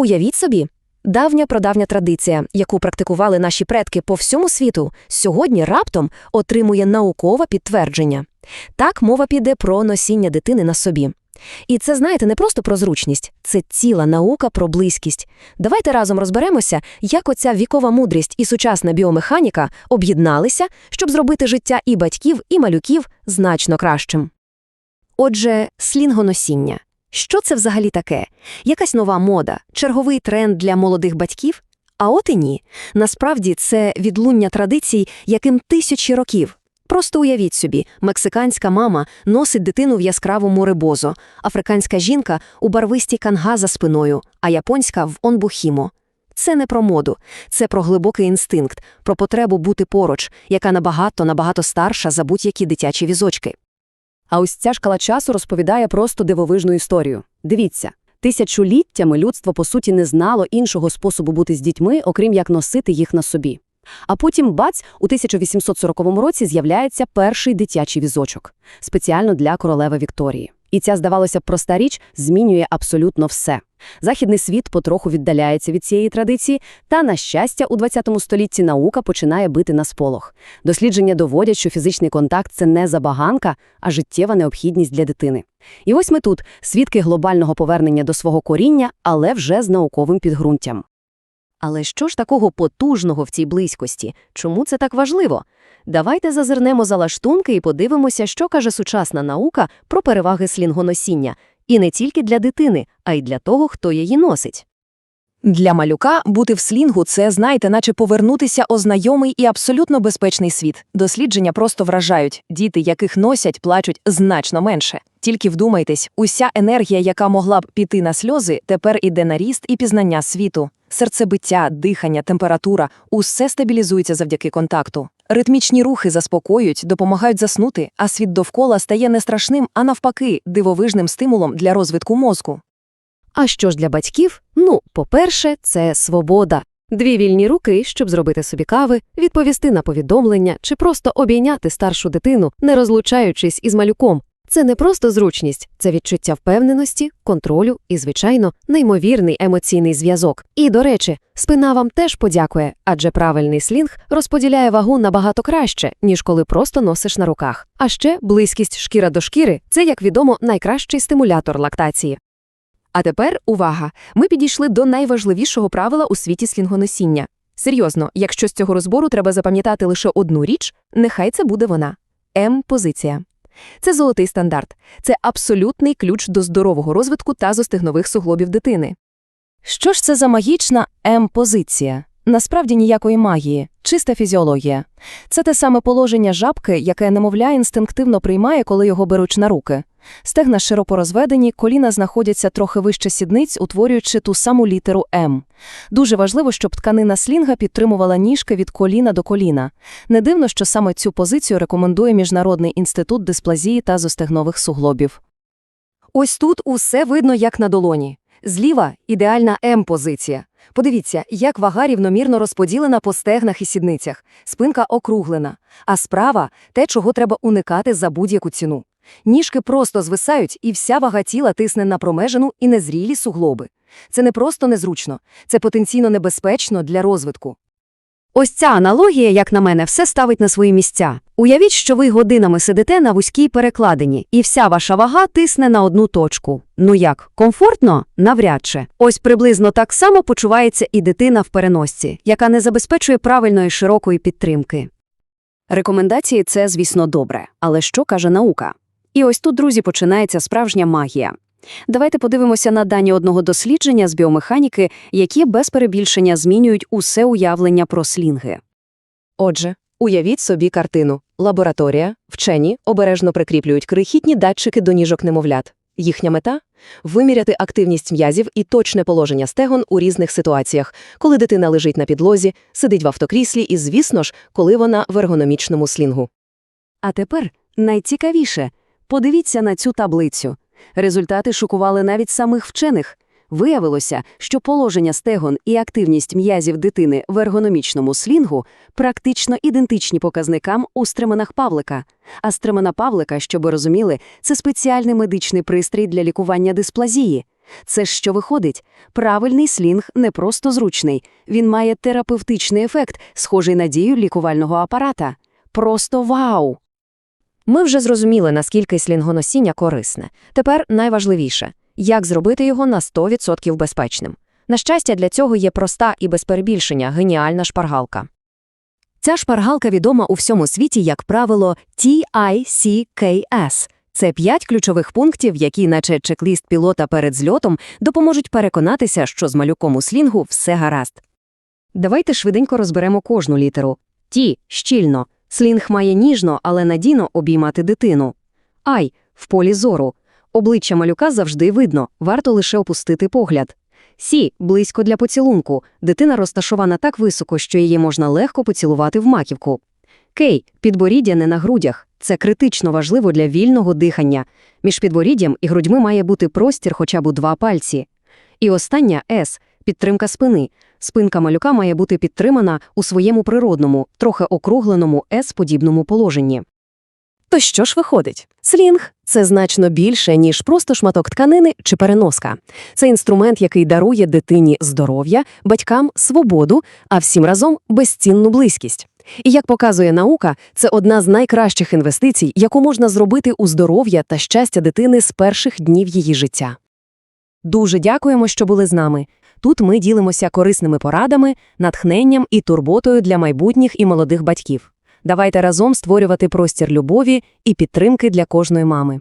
Уявіть собі, давня продавня традиція, яку практикували наші предки по всьому світу, сьогодні раптом отримує наукове підтвердження. Так мова піде про носіння дитини на собі. І це, знаєте, не просто про зручність, це ціла наука про близькість. Давайте разом розберемося, як оця вікова мудрість і сучасна біомеханіка об'єдналися, щоб зробити життя і батьків, і малюків значно кращим. Отже, слінгоносіння. Що це взагалі таке? Якась нова мода, черговий тренд для молодих батьків? А от і ні. Насправді це відлуння традицій, яким тисячі років. Просто уявіть собі, мексиканська мама носить дитину в яскравому рибозо, африканська жінка у барвистій канга за спиною, а японська в онбухімо. Це не про моду, це про глибокий інстинкт, про потребу бути поруч, яка набагато набагато старша за будь-які дитячі візочки. А ось ця шкала часу розповідає просто дивовижну історію. Дивіться, тисячоліттями людство, по суті, не знало іншого способу бути з дітьми, окрім як носити їх на собі. А потім, бац, у 1840 році з'являється перший дитячий візочок, спеціально для королеви Вікторії. І ця, здавалося проста річ змінює абсолютно все. Західний світ потроху віддаляється від цієї традиції, та, на щастя, у 20 столітті наука починає бити на сполох. Дослідження доводять, що фізичний контакт це не забаганка, а життєва необхідність для дитини. І ось ми тут свідки глобального повернення до свого коріння, але вже з науковим підґрунтям. Але що ж такого потужного в цій близькості? Чому це так важливо? Давайте зазирнемо за лаштунки і подивимося, що каже сучасна наука про переваги слінгоносіння. І не тільки для дитини, а й для того, хто її носить. Для малюка бути в слінгу це, знаєте, наче повернутися у знайомий і абсолютно безпечний світ. Дослідження просто вражають. Діти, яких носять, плачуть значно менше. Тільки вдумайтесь, уся енергія, яка могла б піти на сльози, тепер іде на ріст і пізнання світу. Серцебиття, дихання, температура усе стабілізується завдяки контакту. Ритмічні рухи заспокоюють, допомагають заснути, а світ довкола стає не страшним, а навпаки, дивовижним стимулом для розвитку мозку. А що ж для батьків? Ну, по-перше, це свобода. Дві вільні руки, щоб зробити собі кави, відповісти на повідомлення чи просто обійняти старшу дитину, не розлучаючись із малюком. Це не просто зручність, це відчуття впевненості, контролю і, звичайно, неймовірний емоційний зв'язок. І, до речі, спина вам теж подякує, адже правильний слінг розподіляє вагу набагато краще, ніж коли просто носиш на руках. А ще близькість шкіра до шкіри це, як відомо, найкращий стимулятор лактації. А тепер увага! Ми підійшли до найважливішого правила у світі слінгоносіння. Серйозно, якщо з цього розбору треба запам'ятати лише одну річ, нехай це буде вона М-позиція. Це золотий стандарт, це абсолютний ключ до здорового розвитку та зостигнових суглобів дитини. Що ж це за магічна М-позиція? Насправді ніякої магії, чиста фізіологія. Це те саме положення жабки, яке немовля інстинктивно приймає, коли його беруть на руки. Стегна широко розведені, коліна знаходяться трохи вище сідниць, утворюючи ту саму літеру М. Дуже важливо, щоб тканина слінга підтримувала ніжки від коліна до коліна. Не дивно, що саме цю позицію рекомендує Міжнародний інститут дисплазії та зостегнових суглобів. Ось тут усе видно як на долоні. Зліва ідеальна М-позиція. Подивіться, як вага рівномірно розподілена по стегнах і сідницях, спинка округлена, а справа те, чого треба уникати за будь-яку ціну. Ніжки просто звисають, і вся вага тіла тисне на промежину і незрілі суглоби. Це не просто незручно, це потенційно небезпечно для розвитку. Ось ця аналогія, як на мене, все ставить на свої місця. Уявіть, що ви годинами сидите на вузькій перекладині, і вся ваша вага тисне на одну точку. Ну як, комфортно? Навряд чи. Ось приблизно так само почувається і дитина в переносці, яка не забезпечує правильної широкої підтримки. Рекомендації це, звісно, добре, але що каже наука? І ось тут, друзі, починається справжня магія. Давайте подивимося на дані одного дослідження з біомеханіки, які без перебільшення змінюють усе уявлення про слінги. Отже, уявіть собі картину. Лабораторія, вчені обережно прикріплюють крихітні датчики до ніжок немовлят. Їхня мета виміряти активність м'язів і точне положення стегон у різних ситуаціях, коли дитина лежить на підлозі, сидить в автокріслі і, звісно ж, коли вона в ергономічному слінгу. А тепер найцікавіше подивіться на цю таблицю. Результати шокували навіть самих вчених. Виявилося, що положення стегон і активність м'язів дитини в ергономічному слінгу практично ідентичні показникам у стременах павлика. А стремена павлика, щоб розуміли, це спеціальний медичний пристрій для лікування дисплазії. Це ж що виходить? Правильний слінг не просто зручний, він має терапевтичний ефект, схожий на дію лікувального апарата. Просто вау! Ми вже зрозуміли, наскільки слінгоносіння корисне. Тепер найважливіше – як зробити його на 100% безпечним. На щастя, для цього є проста і без перебільшення геніальна шпаргалка. Ця шпаргалка відома у всьому світі як правило TICKS. Це п'ять ключових пунктів, які, наче чек-ліст пілота перед зльотом, допоможуть переконатися, що з малюком у слінгу все гаразд. Давайте швиденько розберемо кожну літеру. Ті – щільно. Слінг має ніжно, але надійно обіймати дитину. Ай – в полі зору. Обличчя малюка завжди видно, варто лише опустити погляд. Сі – близько для поцілунку. Дитина розташована так високо, що її можна легко поцілувати в маківку. Кей – підборіддя не на грудях. Це критично важливо для вільного дихання. Між підборіддям і грудьми має бути простір хоча б два пальці. І остання С – підтримка спини. Спинка малюка має бути підтримана у своєму природному, трохи округленому С-подібному положенні. То що ж виходить? Слінг – це значно більше, ніж просто шматок тканини чи переноска. Це інструмент, який дарує дитині здоров'я, батькам – свободу, а всім разом – безцінну близькість. І як показує наука, це одна з найкращих інвестицій, яку можна зробити у здоров'я та щастя дитини з перших днів її життя. Дуже дякуємо, що були з нами. Тут ми ділимося корисними порадами, натхненням і турботою для майбутніх і молодих батьків. Давайте разом створювати простір любові і підтримки для кожної мами.